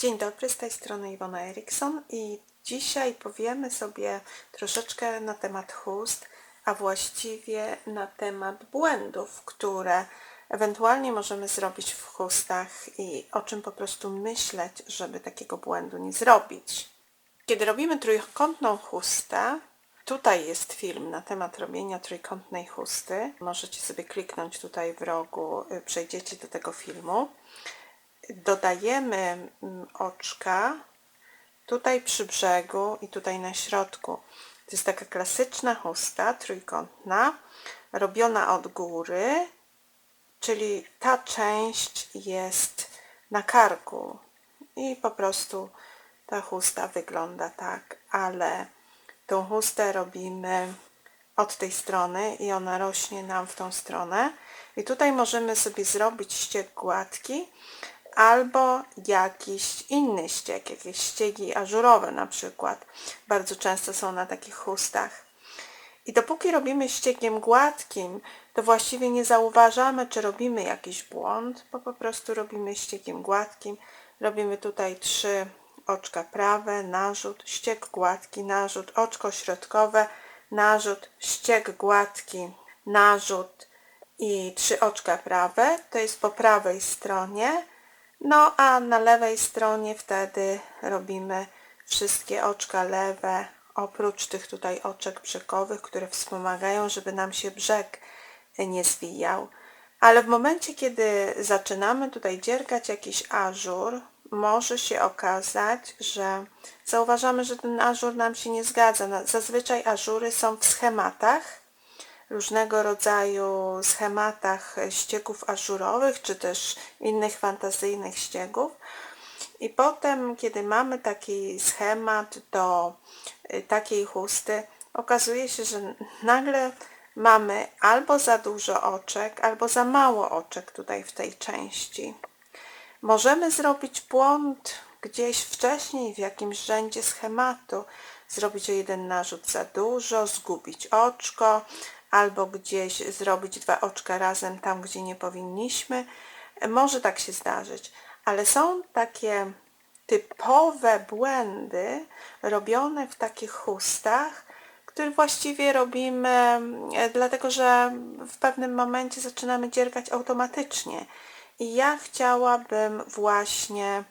Dzień dobry, z tej strony Iwona Erikson i dzisiaj powiemy sobie troszeczkę na temat chust, a właściwie na temat błędów, które ewentualnie możemy zrobić w chustach i o czym po prostu myśleć, żeby takiego błędu nie zrobić. Kiedy robimy trójkątną chustę, tutaj jest film na temat robienia trójkątnej chusty. Możecie sobie kliknąć tutaj w rogu, y, przejdziecie do tego filmu dodajemy mm, oczka tutaj przy brzegu i tutaj na środku. To jest taka klasyczna chusta trójkątna, robiona od góry, czyli ta część jest na karku i po prostu ta chusta wygląda tak, ale tą chustę robimy od tej strony i ona rośnie nam w tą stronę. I tutaj możemy sobie zrobić ścieg gładki, albo jakiś inny ścieg, jakieś ściegi ażurowe na przykład. Bardzo często są na takich chustach. I dopóki robimy ściegiem gładkim, to właściwie nie zauważamy, czy robimy jakiś błąd, bo po prostu robimy ściegiem gładkim. Robimy tutaj trzy oczka prawe, narzut, ścieg gładki, narzut, oczko środkowe, narzut, ścieg gładki, narzut i trzy oczka prawe. To jest po prawej stronie. No a na lewej stronie wtedy robimy wszystkie oczka lewe, oprócz tych tutaj oczek brzegowych, które wspomagają, żeby nam się brzeg nie zwijał. Ale w momencie, kiedy zaczynamy tutaj dziergać jakiś ażur, może się okazać, że zauważamy, że ten ażur nam się nie zgadza. Zazwyczaj ażury są w schematach, różnego rodzaju schematach ścieków ażurowych, czy też innych fantazyjnych ściegów. I potem, kiedy mamy taki schemat do y, takiej chusty, okazuje się, że nagle mamy albo za dużo oczek, albo za mało oczek tutaj w tej części. Możemy zrobić błąd gdzieś wcześniej w jakimś rzędzie schematu, zrobić o jeden narzut za dużo, zgubić oczko, albo gdzieś zrobić dwa oczka razem tam, gdzie nie powinniśmy. Może tak się zdarzyć, ale są takie typowe błędy robione w takich chustach, które właściwie robimy e, dlatego, że w pewnym momencie zaczynamy dziergać automatycznie. I ja chciałabym właśnie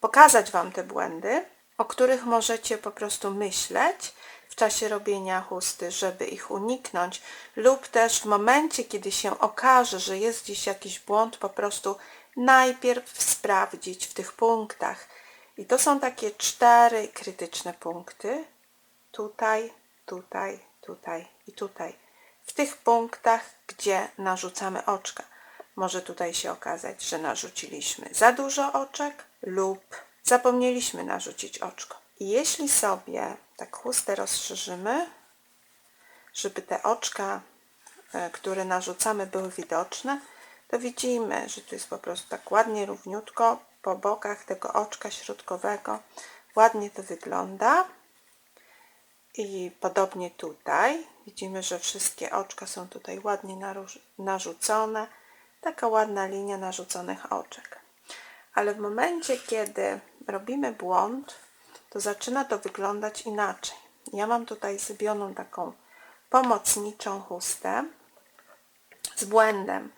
pokazać Wam te błędy, o których możecie po prostu myśleć, w czasie robienia chusty, żeby ich uniknąć, lub też w momencie, kiedy się okaże, że jest gdzieś jakiś błąd, po prostu najpierw sprawdzić w tych punktach. I to są takie cztery krytyczne punkty. Tutaj, tutaj, tutaj i tutaj. W tych punktach, gdzie narzucamy oczka. Może tutaj się okazać, że narzuciliśmy za dużo oczek lub zapomnieliśmy narzucić oczko. I jeśli sobie tak chustę rozszerzymy, żeby te oczka, e, które narzucamy, były widoczne, to widzimy, że tu jest po prostu tak ładnie, równiutko po bokach tego oczka środkowego. Ładnie to wygląda. I podobnie tutaj. Widzimy, że wszystkie oczka są tutaj ładnie narzucone. Taka ładna linia narzuconych oczek. Ale w momencie, kiedy robimy błąd, to zaczyna to wyglądać inaczej. Ja mam tutaj zrobioną taką pomocniczą chustę z błędem,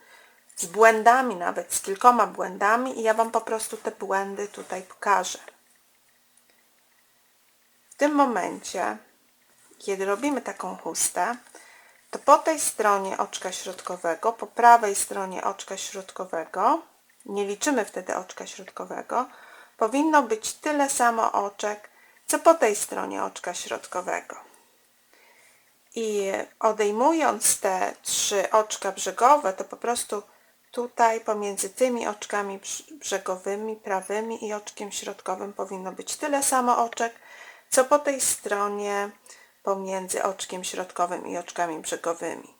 z błędami nawet, z kilkoma błędami i ja Wam po prostu te błędy tutaj pokażę. W tym momencie, kiedy robimy taką chustę, to po tej stronie oczka środkowego, po prawej stronie oczka środkowego, nie liczymy wtedy oczka środkowego, powinno być tyle samo oczek, co po tej stronie oczka środkowego. I odejmując te trzy oczka brzegowe, to po prostu tutaj pomiędzy tymi oczkami brzegowymi, prawymi i oczkiem środkowym powinno być tyle samo oczek, co po tej stronie pomiędzy oczkiem środkowym i oczkami brzegowymi.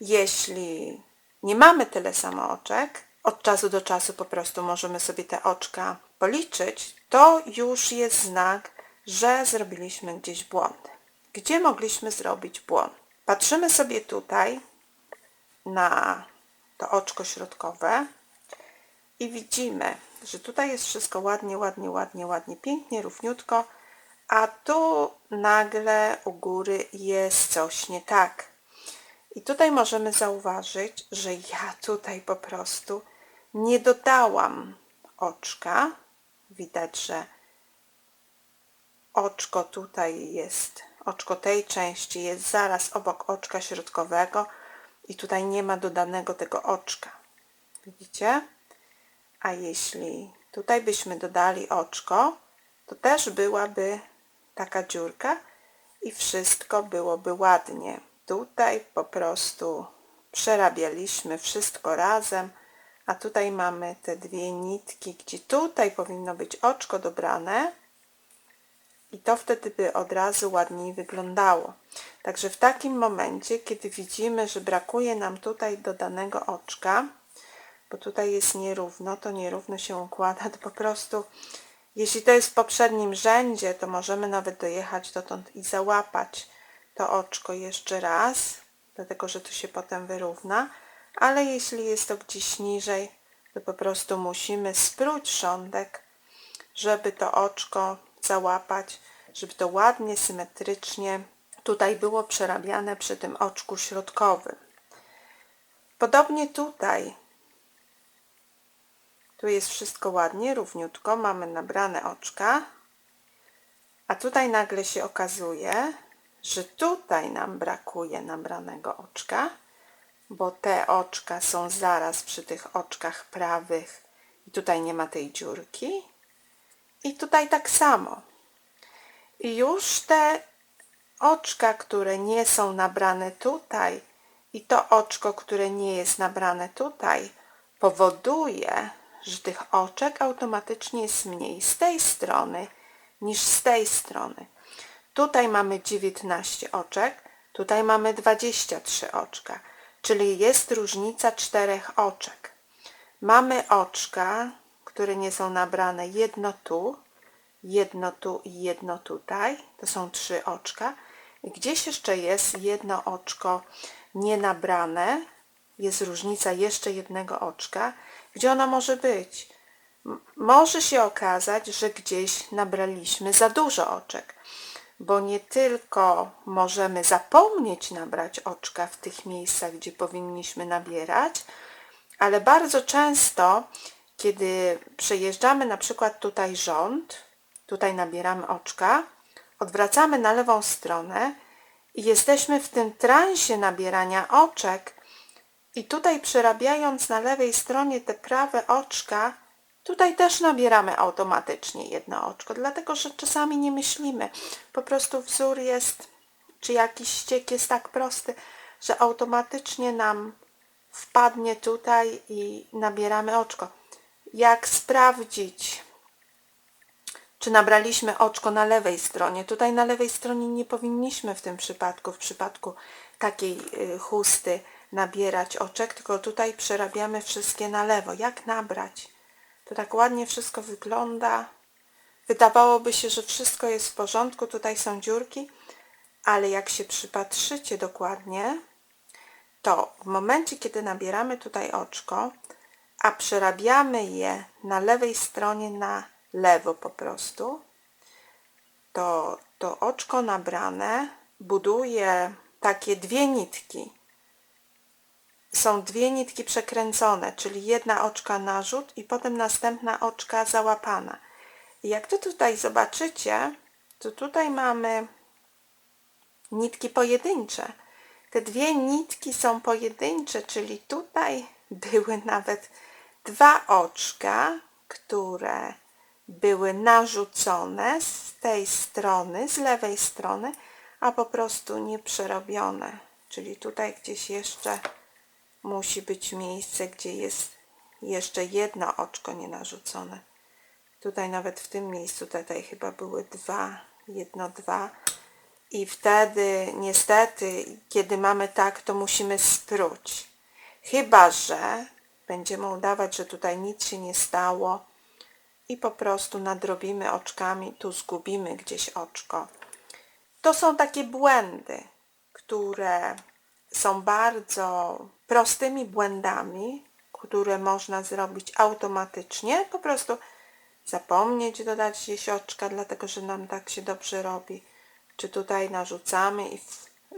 Jeśli nie mamy tyle samo oczek, od czasu do czasu po prostu możemy sobie te oczka policzyć, to już jest znak, że zrobiliśmy gdzieś błąd. Gdzie mogliśmy zrobić błąd? Patrzymy sobie tutaj na to oczko środkowe i widzimy, że tutaj jest wszystko ładnie, ładnie, ładnie, ładnie, pięknie, równiutko, a tu nagle u góry jest coś nie tak. I tutaj możemy zauważyć, że ja tutaj po prostu nie dodałam oczka. Widać, że oczko tutaj jest, oczko tej części jest zaraz obok oczka środkowego i tutaj nie ma dodanego tego oczka. Widzicie? A jeśli tutaj byśmy dodali oczko, to też byłaby taka dziurka i wszystko byłoby ładnie. Tutaj po prostu przerabialiśmy wszystko razem, a tutaj mamy te dwie nitki, gdzie tutaj powinno być oczko dobrane i to wtedy by od razu ładniej wyglądało. Także w takim momencie, kiedy widzimy, że brakuje nam tutaj dodanego oczka, bo tutaj jest nierówno, to nierówno się układa, to po prostu jeśli to jest w poprzednim rzędzie, to możemy nawet dojechać dotąd i załapać to oczko jeszcze raz, dlatego że to się potem wyrówna, ale jeśli jest to gdzieś niżej, to po prostu musimy spróć rządek, żeby to oczko załapać, żeby to ładnie, symetrycznie tutaj było przerabiane przy tym oczku środkowym. Podobnie tutaj. Tu jest wszystko ładnie, równiutko, mamy nabrane oczka, a tutaj nagle się okazuje, że tutaj nam brakuje nabranego oczka, bo te oczka są zaraz przy tych oczkach prawych i tutaj nie ma tej dziurki. I tutaj tak samo. I już te oczka, które nie są nabrane tutaj i to oczko, które nie jest nabrane tutaj, powoduje, że tych oczek automatycznie jest mniej z tej strony niż z tej strony. Tutaj mamy 19 oczek, tutaj mamy 23 oczka, czyli jest różnica czterech oczek. Mamy oczka, które nie są nabrane, jedno tu, jedno tu i jedno tutaj, to są trzy oczka. Gdzieś jeszcze jest jedno oczko nienabrane, jest różnica jeszcze jednego oczka. Gdzie ona może być? Może się okazać, że gdzieś nabraliśmy za dużo oczek, bo nie tylko możemy zapomnieć nabrać oczka w tych miejscach, gdzie powinniśmy nabierać, ale bardzo często, kiedy przejeżdżamy na przykład tutaj rząd, tutaj nabieramy oczka, odwracamy na lewą stronę i jesteśmy w tym transie nabierania oczek i tutaj przerabiając na lewej stronie te prawe oczka, tutaj też nabieramy automatycznie jedno oczko, dlatego że czasami nie myślimy. Po prostu wzór jest, czy jakiś ściek jest tak prosty, że automatycznie nam wpadnie tutaj i nabieramy oczko. Jak sprawdzić, czy nabraliśmy oczko na lewej stronie? Tutaj na lewej stronie nie powinniśmy w tym przypadku, w przypadku takiej y, chusty nabierać oczek, tylko tutaj przerabiamy wszystkie na lewo. Jak nabrać? To tak ładnie wszystko wygląda. Wydawałoby się, że wszystko jest w porządku, tutaj są dziurki, ale jak się przypatrzycie dokładnie, to w momencie, kiedy nabieramy tutaj oczko, a przerabiamy je na lewej stronie na lewo po prostu, to to oczko nabrane buduje takie dwie nitki. Są dwie nitki przekręcone, czyli jedna oczka narzut i potem następna oczka załapana. I jak to tutaj zobaczycie, to tutaj mamy nitki pojedyncze. Te dwie nitki są pojedyncze, czyli tutaj były nawet dwa oczka, które były narzucone z tej strony, z lewej strony, a po prostu nie przerobione. Czyli tutaj gdzieś jeszcze musi być miejsce, gdzie jest jeszcze jedno oczko nie narzucone. Tutaj nawet w tym miejscu tutaj chyba były dwa, jedno, dwa. I wtedy niestety, kiedy mamy tak, to musimy spróć. Chyba, że będziemy udawać, że tutaj nic się nie stało i po prostu nadrobimy oczkami, tu zgubimy gdzieś oczko. To są takie błędy, które są bardzo prostymi błędami, które można zrobić automatycznie, po prostu zapomnieć dodać gdzieś oczka, dlatego że nam tak się dobrze robi. Czy tutaj narzucamy i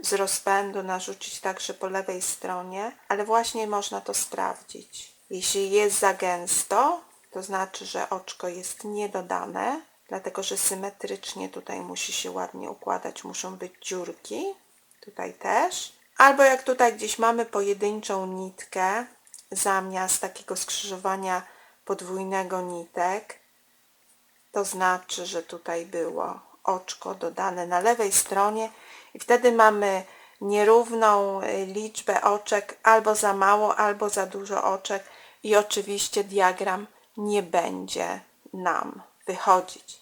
z rozpędu narzucić także po lewej stronie, ale właśnie można to sprawdzić. Jeśli jest za gęsto, to znaczy, że oczko jest niedodane, dlatego że symetrycznie tutaj musi się ładnie układać, muszą być dziurki, tutaj też. Albo jak tutaj gdzieś mamy pojedynczą nitkę, zamiast takiego skrzyżowania podwójnego nitek, to znaczy, że tutaj było oczko dodane na lewej stronie i wtedy mamy nierówną y, liczbę oczek, albo za mało, albo za dużo oczek i oczywiście diagram nie będzie nam wychodzić.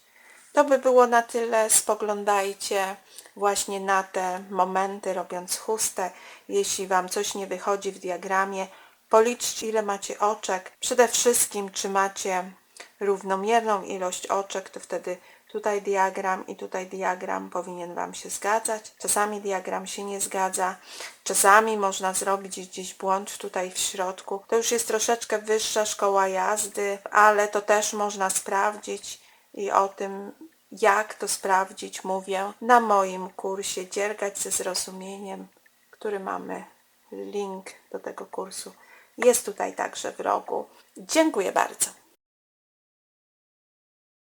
To by było na tyle. Spoglądajcie właśnie na te momenty robiąc chustę. Jeśli Wam coś nie wychodzi w diagramie, policzcie ile macie oczek. Przede wszystkim czy macie równomierną ilość oczek, to wtedy tutaj diagram i tutaj diagram powinien Wam się zgadzać. Czasami diagram się nie zgadza, czasami można zrobić gdzieś błąd tutaj w środku. To już jest troszeczkę wyższa szkoła jazdy, ale to też można sprawdzić i o tym jak to sprawdzić mówię na moim kursie Dziergać ze zrozumieniem, który mamy link do tego kursu. Jest tutaj także w rogu. Dziękuję bardzo.